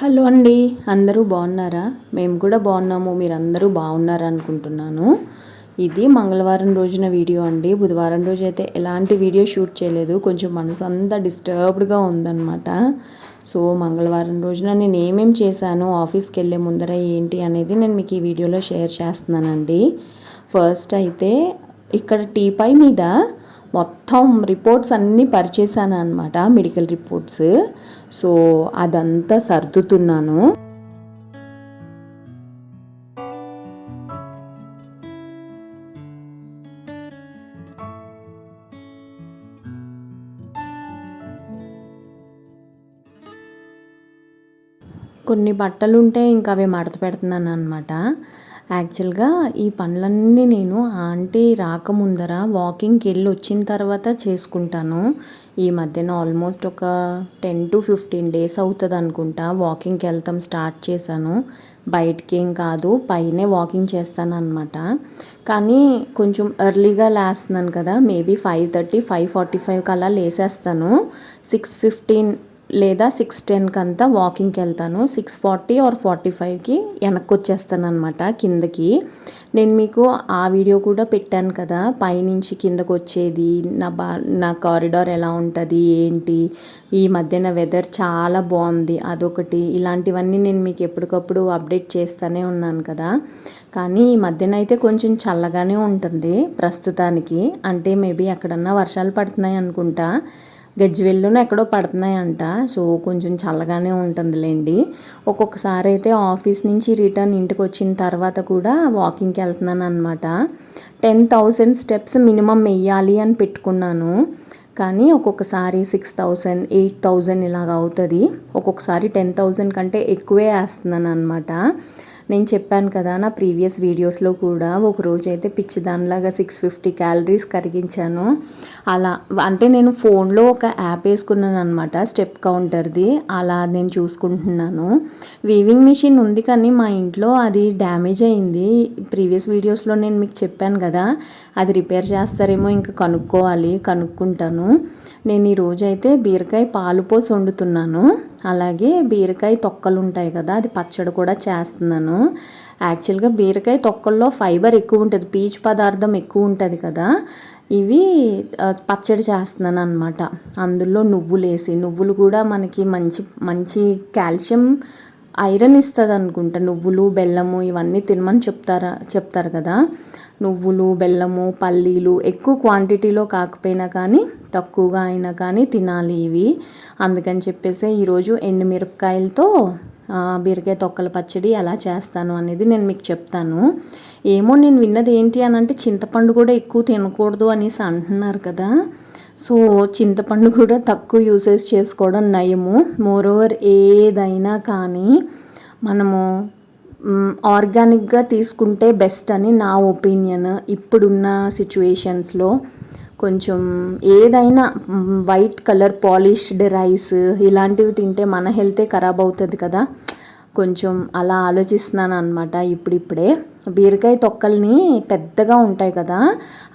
Hello అండి అందరూ బాగున్నారా? మేము కూడా బాగున్నాము మీరు అందరూ బాగున్నారా అనుకుంటున్నాను. ఇది మంగళవారం రోజున వీడియో అండి. బుధవారం రోజు అయితే ఎలాంటి వీడియో షూట్ చేయలేదు. కొంచెం మనసు అంతా డిస్టర్బ్డ్గా ఉందన్నమాట. సో మంగళవారం రోజున నేను ఏమేమి చేశాను ఆఫీస్కి వెళ్ళే ముందర ఏంటి అనేది నేను మీకు ఈ వీడియోలో షేర్ చేస్తున్నానండి. ఫస్ట్ అయితే ఇక్కడ టీపై మీద మొత్తం రిపోర్ట్స్ అన్నీ పరిచేశాను అనమాట మెడికల్ రిపోర్ట్స్. సో అదంతా సర్దుతున్నాను. కొన్ని బట్టలు ఉంటే ఇంకా అవి మడత పెడుతున్నాను అనమాట యాక్చువల్గా ఈ పనులన్నీ నేను ఆంటీ రాకముందర వాకింగ్కి వెళ్ళి వచ్చిన తర్వాత చేసుకుంటాను. ఈ మధ్యన ఆల్మోస్ట్ ఒక టెన్ టు ఫిఫ్టీన్ డేస్ అవుతుంది అనుకుంటా వాకింగ్కి వెళ్తాం స్టార్ట్ చేశాను. బయటికి ఏం కాదు పైనే వాకింగ్ చేస్తాను అనమాట కానీ కొంచెం ఎర్లీగా లేస్తున్నాను కదా maybe five thirty five forty five కల్లా లేసేస్తాను. సిక్స్ ఫిఫ్టీన్ లేదా సిక్స్ టెన్కి అంతా వాకింగ్కి వెళ్తాను సిక్స్ ఫార్టీ ఆర్ ఫార్టీ ఫైవ్కి వెనక్కి వచ్చేస్తాను అనమాట కిందకి. నేను మీకు ఆ వీడియో కూడా పెట్టాను కదా పైనుంచి కిందకు వచ్చేది నా బా నా కారిడార్ ఎలా ఉంటుంది ఏంటి ఈ మధ్యన వెదర్ చాలా బాగుంది అదొకటి. ఇలాంటివన్నీ నేను మీకు ఎప్పటికప్పుడు అప్డేట్ చేస్తూనే ఉన్నాను కదా. కానీ ఈ మధ్యన అయితే కొంచెం చల్లగానే ఉంటుంది ప్రస్తుతానికి. అంటే మేబీ ఎక్కడన్నా వర్షాలు పడుతున్నాయి అనుకుంటా గజ్వెల్లును ఎక్కడో పడుతున్నాయంట. సో కొంచెం చల్లగానే ఉంటుందిలేండి. ఒక్కొక్కసారి అయితే ఆఫీస్ నుంచి రిటర్న్ ఇంటికి వచ్చిన తర్వాత కూడా వాకింగ్కి వెళ్తున్నాను అనమాట టెన్ థౌసండ్ స్టెప్స్ మినిమం వెయ్యాలి అని పెట్టుకున్నాను. కానీ ఒక్కొక్కసారి సిక్స్ థౌజండ్ ఎయిట్ థౌజండ్ ఇలాగ అవుతుంది. ఒక్కొక్కసారి టెన్ థౌజండ్ కంటే ఎక్కువే వేస్తున్నాను అనమాట నేను చెప్పాను కదా నా ప్రీవియస్ వీడియోస్లో కూడా ఒక రోజు అయితే పిచ్చి దానిలాగా సిక్స్ ఫిఫ్టీ క్యాలరీస్ కరిగించాను. అలా అంటే నేను ఫోన్లో ఒక యాప్ వేసుకున్నాను అనమాట స్టెప్ కౌంటర్ది. అలా నేను చూసుకుంటున్నాను. వీవింగ్ మిషన్ ఉంది కానీ మా ఇంట్లో అది డ్యామేజ్ అయింది. ప్రీవియస్ వీడియోస్లో నేను మీకు చెప్పాను కదా అది రిపేర్ చేస్తారేమో ఇంకా కనుక్కోవాలి కనుక్కుంటాను. నేను ఈరోజు అయితే బీరకాయ పాలు పోసి వండుతున్నాను. అలాగే బీరకాయ తొక్కలు ఉంటాయి కదా అది పచ్చడి కూడా చేస్తున్నాను. యాక్చువల్గా బీరకాయ తొక్కల్లో ఫైబర్ ఎక్కువ ఉంటుంది పీచు పదార్థం ఎక్కువ ఉంటుంది కదా. ఇవి పచ్చడి చేస్తున్నాను అనమాట అందులో నువ్వులు వేసి నువ్వులు కూడా మనకి మంచి మంచి కాల్షియం ఐరన్ ఇస్తుంది అనుకుంటా నువ్వులు బెల్లము ఇవన్నీ తినమని చెప్తారా చెప్తారు కదా. నువ్వులు బెల్లము పల్లీలు ఎక్కువ క్వాంటిటీలో కాకపోయినా కానీ తక్కువగా అయినా కానీ తినాలి ఇవి. అందుకని చెప్పేసి ఈరోజు ఎండుమిరపకాయలతో బీరకాయ తొక్కల పచ్చడి ఎలా చేస్తాను అనేది నేను మీకు చెప్తాను. ఏమో నేను విన్నది ఏంటి అని అంటే చింతపండు కూడా ఎక్కువ తినకూడదు అనేసి అంటున్నారు కదా. సో చింతపండు కూడా తక్కువ యూసేజ్ చేసుకోవడం నయము. మోరోవర్ ఏదైనా కానీ మనము ఆర్గానిక్గా తీసుకుంటే బెస్ట్ అని నా ఒపీనియన్. ఇప్పుడున్న సిచ్యువేషన్స్లో కొంచెం ఏదైనా వైట్ కలర్ పాలిష్డ్ రైస్ ఇలాంటివి తింటే మన హెల్తే ఖరాబ్ అవుతుంది కదా. కొంచెం అలా ఆలోచిస్తున్నాను అనమాట ఇప్పుడిప్పుడే. బీరకాయ తొక్కల్ని పెద్దగా ఉంటాయి కదా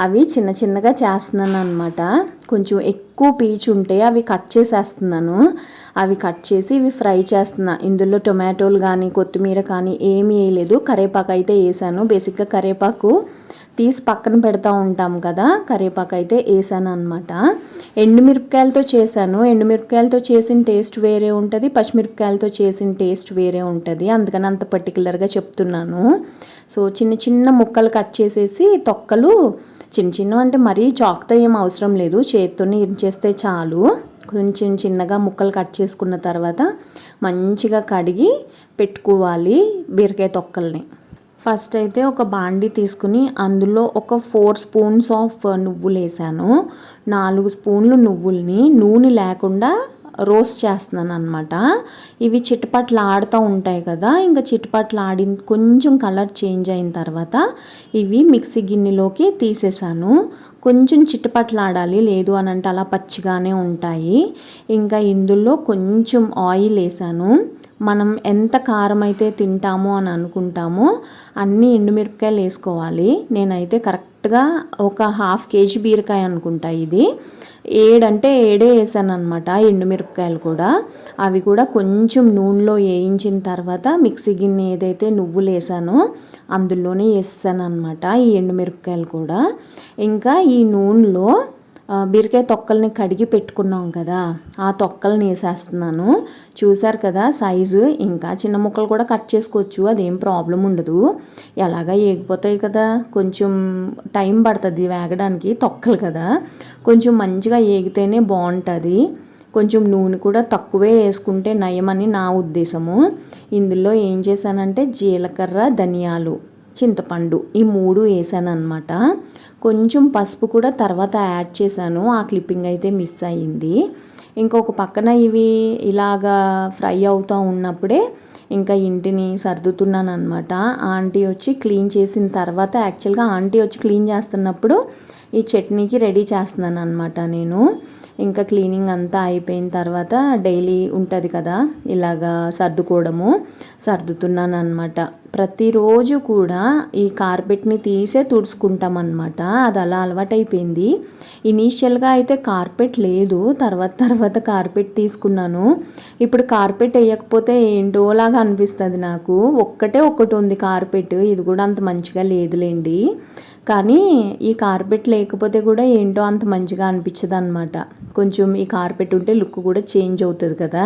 అవి చిన్న చిన్నగా చేస్తున్నాను అనమాట కొంచెం ఎక్కువ పీచు ఉంటే అవి కట్ చేసేస్తున్నాను. అవి కట్ చేసి ఇవి ఫ్రై చేస్తున్నా. ఇందులో టొమాటోలు కానీ కొత్తిమీర కానీ ఏమీ వేయలేదు. కరేపాకు అయితే వేసాను. బేసిక్గా కరేపాకు తీసి పక్కన పెడతా ఉంటాం కదా కరివేపాకు అయితే వేసాను అనమాట ఎండుమిరపకాయలతో చేశాను. ఎండుమిరపకాయలతో చేసిన టేస్ట్ వేరే ఉంటుంది పచ్చిమిరపకాయలతో చేసిన టేస్ట్ వేరే ఉంటుంది. అందుకని అంత పర్టికులర్గా చెప్తున్నాను. సో చిన్న చిన్న ముక్కలు కట్ చేసేసి తొక్కలు చిన్న చిన్న అంటే మరీ చాక్తో ఏం అవసరం లేదు. చేత్తోనే చేస్తే చాలు. కొంచెం చిన్నగా ముక్కలు కట్ చేసుకున్న తర్వాత మంచిగా కడిగి పెట్టుకోవాలి బీరకాయ తొక్కల్ని. ఫస్ట్ అయితే ఒక బాండి తీసుకుని అందులో ఒక ఫోర్ స్పూన్స్ ఆఫ్ నువ్వులు వేసాను నాలుగు స్పూన్లు నువ్వుల్ని నూనె లేకుండా రోస్ట్ చేస్తున్నాను అనమాట ఇవి చిటపట్లు ఆడుతూ ఉంటాయి కదా ఇంకా చిటపట్లు ఆడిన కొంచెం కలర్ చేంజ్ అయిన తర్వాత ఇవి మిక్సీ గిన్నెలోకి తీసేసాను. కొంచెం చిట్టుపట్లు ఆడాలి లేదు అని అంటే అలా పచ్చిగానే ఉంటాయి. ఇంకా ఇందులో కొంచెం ఆయిల్ వేసాను. మనం ఎంత కారం అయితే తింటామో అని అనుకుంటామో అన్ని ఎండుమిరపకాయలు వేసుకోవాలి. నేనైతే కరెక్ట్ కరెక్ట్గా ఒక హాఫ్ కేజీ బీరకాయ అనుకుంటా ఇది. ఏడంటే ఏడే వేసాను అనమాట ఎండుమిరపకాయలు కూడా. అవి కూడా కొంచెం నూనెలో వేయించిన తర్వాత మిక్సీ గిన్నె ఏదైతే నువ్వులు వేసానో అందులోనే వేసాను అనమాట ఈ ఎండుమిరపకాయలు కూడా. ఇంకా ఈ నూనెలో బీరకాయ తొక్కల్ని కడిగి పెట్టుకున్నాం కదా ఆ తొక్కల్ని వేసేస్తున్నాను. చూసారు కదా సైజు. ఇంకా చిన్న ముక్కలు కూడా కట్ చేసుకోవచ్చు అదేం ప్రాబ్లం ఉండదు. ఎలాగా ఏగిపోతాయి కదా కొంచెం టైం పడుతుంది వేగడానికి తొక్కలు కదా. కొంచెం మంచిగా ఏగితేనే బాగుంటుంది. కొంచెం నూనె కూడా తక్కువే వేసుకుంటే నయమని నా ఉద్దేశము. ఇందులో ఏం చేశానంటే జీలకర్ర ధనియాలు చింతపండు ఈ మూడు వేసాను అనమాట కొంచెం పసుపు కూడా తర్వాత యాడ్ చేశాను. ఆ క్లిప్పింగ్ అయితే మిస్ అయ్యింది. ఇంకొక పక్కన ఇవి ఇలాగా ఫ్రై అవుతూ ఉన్నప్పుడే ఇంకా ఇంటిని సర్దుతున్నాను అనమాట ఆంటీ వచ్చి క్లీన్ చేసిన తర్వాత యాక్చువల్గా ఆంటీ వచ్చి క్లీన్ చేస్తున్నప్పుడు ఈ చట్నీకి రెడీ చేస్తున్నాను అనమాట నేను. ఇంకా క్లీనింగ్ అంతా అయిపోయిన తర్వాత డైలీ ఉంటుంది కదా ఇలాగా సర్దుకోవడము సర్దుతున్నాను అనమాట ప్రతిరోజు కూడా ఈ కార్పెట్ని తీసే తుడుచుకుంటాం అనమాట అది అలా అలవాటైపోయింది. ఇనీషియల్గా అయితే కార్పెట్ లేదు తర్వాత తర్వాత కార్పెట్ తీసుకున్నాను. ఇప్పుడు కార్పెట్ వేయకపోతే ఏంటోలాగా అనిపిస్తుంది నాకు. ఒక్కటే ఒక్కటి ఉంది కార్పెట్ ఇది కూడా అంత మంచిగా లేదులేండి. కానీ ఈ కార్పెట్ లేకపోతే కూడా ఏంటో అంత మంచిగా అనిపించదు అనమాట కొంచెం ఈ కార్పెట్ ఉంటే లుక్ కూడా చేంజ్ అవుతుంది కదా.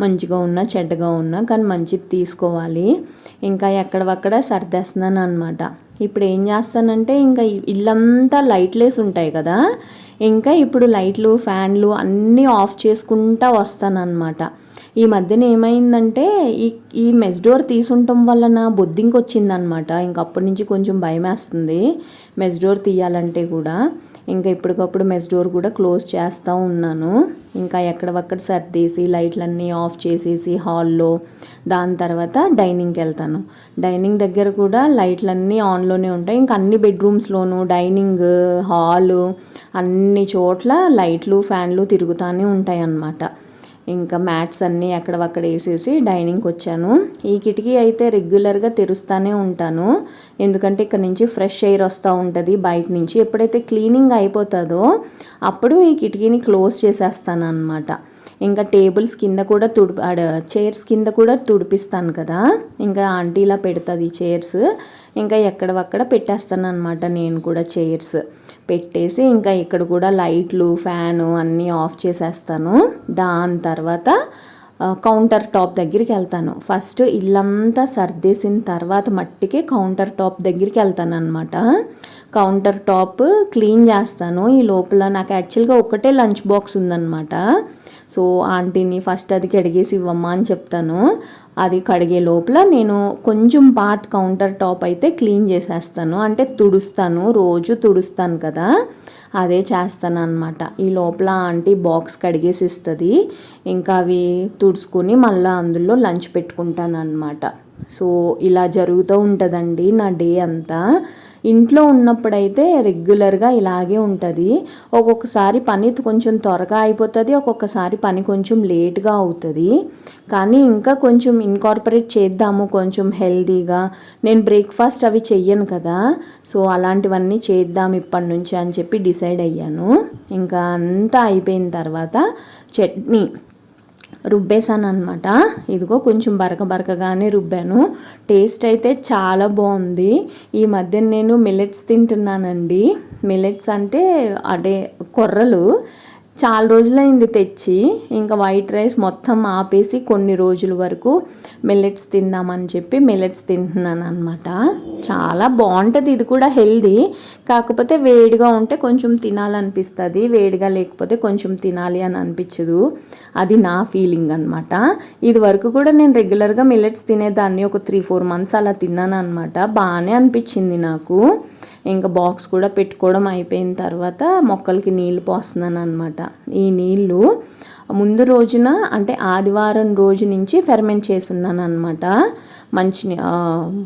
మంచిగా ఉన్నా చెడ్డగా ఉన్నా కానీ మంచిది తీసుకోవాలి. ఇంకా ఎక్కడవక్కడ సర్దేస్తున్నాను అనమాట ఇప్పుడు ఏం చేస్తానంటే ఇంకా ఇల్లంతా లైట్లేస్ ఉంటాయి కదా. ఇంకా ఇప్పుడు లైట్లు ఫ్యాన్లు అన్నీ ఆఫ్ చేసుకుంటా వస్తానన్నమాట. ఈ మధ్యన ఏమైందంటే ఈ ఈ మెస్ డోర్ తీసుంటం వలన బొద్దింకి వచ్చిందనమాట ఇంక అప్పటి నుంచి కొంచెం భయం వేస్తుంది మెస్ డోర్ తీయాలంటే కూడా. ఇంకా ఇప్పటికప్పుడు మెస్ డోర్ కూడా క్లోజ్ చేస్తూ ఉన్నాను. ఇంకా ఎక్కడవక్కడ సర్దేసి లైట్లన్నీ ఆఫ్ చేసేసి హాల్లో దాని తర్వాత డైనింగ్కి వెళ్తాను. డైనింగ్ దగ్గర కూడా లైట్లన్నీ ఆన్లోనే ఉంటాయి. ఇంకా అన్ని బెడ్రూమ్స్లోనూ డైనింగ్ హాలు అన్ని చోట్ల లైట్లు ఫ్యాన్లు తిరుగుతూనే ఉంటాయి అన్నమాట ఇంకా మ్యాట్స్ అన్నీ అక్కడ వేసేసి డైనింగ్కి వచ్చాను. ఈ కిటికీ అయితే రెగ్యులర్గా తెరుస్తూనే ఉంటాను. ఎందుకంటే ఇక్కడ నుంచి ఫ్రెష్ ఎయిర్ వస్తూ ఉంటుంది బయట నుంచి. ఎప్పుడైతే క్లీనింగ్ అయిపోతుందో అప్పుడు ఈ కిటికీని క్లోజ్ చేసేస్తాను అనమాట ఇంకా టేబుల్స్ కింద కూడా తుడి చైర్స్ కింద కూడా తుడిపిస్తాను కదా. ఇంకా ఆంటీ ఇలా పెడుతుంది చైర్స్. ఇంకా ఎక్కడవక్కడ పెట్టేస్తాను అనమాట నేను కూడా చైర్స్. పెట్టేసి ఇంకా ఇక్కడ కూడా లైట్లు ఫ్యాను అన్నీ ఆఫ్ చేసేస్తాను. దాని తర్వాత కౌంటర్ టాప్ దగ్గరికి వెళ్తాను. ఫస్ట్ ఇల్లంతా సర్దేసిన తర్వాత మట్టికి కౌంటర్ టాప్ దగ్గరికి వెళ్తాను అనమాట కౌంటర్ టాప్ క్లీన్ చేస్తాను. ఈ లోపల నాకు యాక్చువల్గా ఒకటే లంచ్ బాక్స్ ఉందన్నమాట. సో ఆంటీని ఫస్ట్ అది కడిగేసి ఇవ్వమ్మా అని చెప్తాను. అది కడిగే లోపల నేను కొంచెం పార్ట్ కౌంటర్ టాప్ అయితే క్లీన్ చేసేస్తాను. అంటే తుడుస్తాను రోజు తుడుస్తాను కదా అదే చేస్తాను అనమాట ఈ లోపల ఆంటీ బాక్స్ కడిగేసి ఇస్తుంది. ఇంకా అవి తుడుచుకొని మళ్ళీ అందులో లంచ్ పెట్టుకుంటాను అనమాట సో ఇలా జరుగుతూ ఉంటుందండి నా డే అంతా. ఇంట్లో ఉన్నప్పుడైతే రెగ్యులర్గా ఇలాగే ఉంటుంది. ఒక్కొక్కసారి పని కొంచెం త్వరగా అయిపోతుంది ఒక్కొక్కసారి పని కొంచెం లేట్గా అవుతుంది. కానీ ఇంకా కొంచెం ఇన్కార్పొరేట్ చేద్దాము కొంచెం హెల్దీగా నేను బ్రేక్ఫాస్ట్ అవి చెయ్యను కదా సో అలాంటివన్నీ చేద్దాం ఇప్పటి నుంచి అని చెప్పి డిసైడ్ అయ్యాను. ఇంకా అంతా అయిపోయిన తర్వాత చట్నీ. రుబ్బేసాను అనమాట ఇదిగో కొంచెం బరక బరకగానే రుబ్బాను. టేస్ట్ అయితే చాలా బాగుంది. ఈ మధ్య నేను మిల్లెట్స్ తింటున్నానండి. మిల్లెట్స్ అంటే అదే కొర్రలు. చాలా రోజులైంది తెచ్చి ఇంకా వైట్ రైస్ మొత్తం ఆపేసి కొన్ని రోజుల వరకు మిల్లెట్స్ తిందామని చెప్పి మిల్లెట్స్ తింటున్నాను అనమాట చాలా బాగుంటుంది ఇది కూడా హెల్దీ. కాకపోతే వేడిగా ఉంటే కొంచెం తినాలనిపిస్తుంది వేడిగా లేకపోతే కొంచెం తినాలి అని అనిపించదు. అది నా ఫీలింగ్ అనమాట ఇది వరకు కూడా నేను రెగ్యులర్గా మిల్లెట్స్ తినేదాన్ని ఒక త్రీ ఫోర్ మంత్స్ అలా తిన్నాను అనమాట బాగానే అనిపించింది నాకు. ఇంకా బాక్స్ కూడా పెట్టుకోవడం అయిపోయిన తర్వాత మొక్కలకి నీళ్ళు పోస్తున్నాను అనమాట ఈ నీళ్ళు ముందు రోజున అంటే ఆదివారం రోజు నుంచి ఫెర్మెంట్ చేస్తున్నాను అనమాట మంచి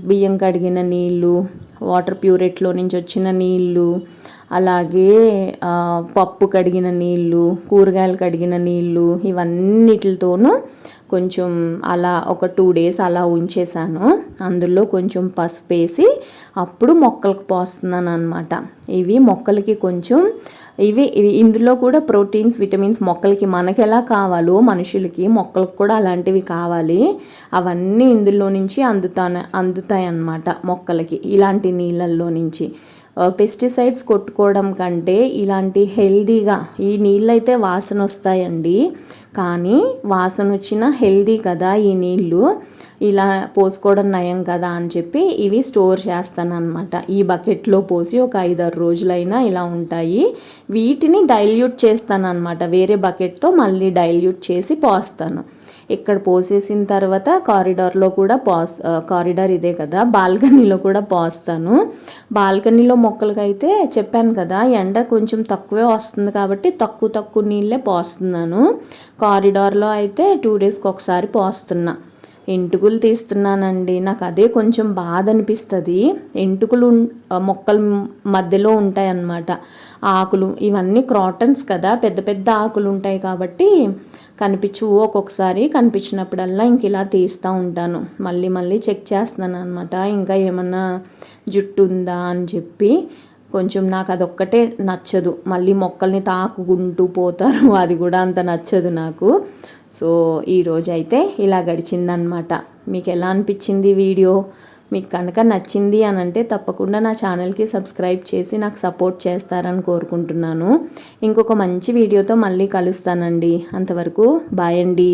బియ్యం కడిగిన నీళ్ళు వాటర్ ప్యూరెట్లో నుంచి వచ్చిన నీళ్ళు అలాగే పప్పు కడిగిన నీళ్ళు కూరగాయలు కడిగిన నీళ్ళు ఇవన్నిటితోనూ కొంచెం అలా ఒక టూ డేస్ అలా ఉంచేసాను. అందులో కొంచెం పసుపు వేసి అప్పుడు మొక్కలకు పోస్తున్నాను అనమాట ఇవి మొక్కలకి కొంచెం ఇవి ఇవి ఇందులో కూడా ప్రోటీన్స్ విటమిన్స్ మొక్కలకి మనకి ఎలా కావాలో మనుషులకి మొక్కలకు కూడా అలాంటివి కావాలి. అవన్నీ ఇందులో నుంచి అందుతాను అందుతాయి అన్నమాట మొక్కలకి ఇలాంటి నీళ్ళల్లో నుంచి. పెస్టిసైడ్స్ కొట్టుకోవడం కంటే ఇలాంటి హెల్దీగా ఈ నీళ్ళైతే వాసన వస్తాయండి కానీ వాసన వచ్చిన హెల్దీ కదా ఈ నీళ్ళు? ఇలా పోసుకోవడం నయం కదా అని చెప్పి ఇవి స్టోర్ చేస్తాను అనమాట ఈ బకెట్లో పోసి ఒక ఐదారు రోజులైనా ఇలా ఉంటాయి. వీటిని డైల్యూట్ చేస్తానన్నమాట. వేరే బకెట్తో మళ్ళీ డైల్యూట్ చేసి పోస్తాను. ఇక్కడ పోసేసిన తర్వాత కారిడార్లో కూడా పోస్ కారిడార్ ఇదే కదా బాల్కనీలో కూడా పోస్తాను. బాల్కనీలో మొక్కలకైతే చెప్పాను కదా ఎండ కొంచెం తక్కువే వస్తుంది కాబట్టి తక్కువ తక్కువ నీళ్ళే పోస్తున్నాను. కారిడార్లో అయితే టూ డేస్కి ఒకసారి పోస్తున్నా. ఎంటుకులు తీస్తున్నానండి. నాకు అదే కొంచెం బాధ అనిపిస్తుంది. ఎంటుకులు మొక్కల మధ్యలో ఉంటాయి అన్నమాట ఆకులు ఇవన్నీ క్రాటన్స్ కదా. పెద్ద పెద్ద ఆకులు ఉంటాయి కాబట్టి కనిపించు ఒక్కొక్కసారి కనిపించినప్పుడల్లా ఇంక ఇలా తీస్తూ ఉంటాను. మళ్ళీ మళ్ళీ చెక్ చేస్తున్నాను అనమాట ఇంకా ఏమన్నా జుట్టు ఉందా అని చెప్పి కొంచెం నాకు అదొక్కటే నచ్చదు. మళ్ళీ మొక్కల్ని తాకుకుంటూ పోతారు. అది కూడా అంత నచ్చదు నాకు. సో ఈరోజు అయితే ఇలా గడిచిందనమాట మీకు ఎలా అనిపించింది వీడియో? మీకు కనుక నచ్చింది అని అంటే తప్పకుండా నా ఛానల్కి సబ్స్క్రైబ్ చేసి నాకు సపోర్ట్ చేస్తారని కోరుకుంటున్నాను. ఇంకొక మంచి వీడియోతో మళ్ళీ కలుస్తానండి. అంతవరకు బాయ్ అండి.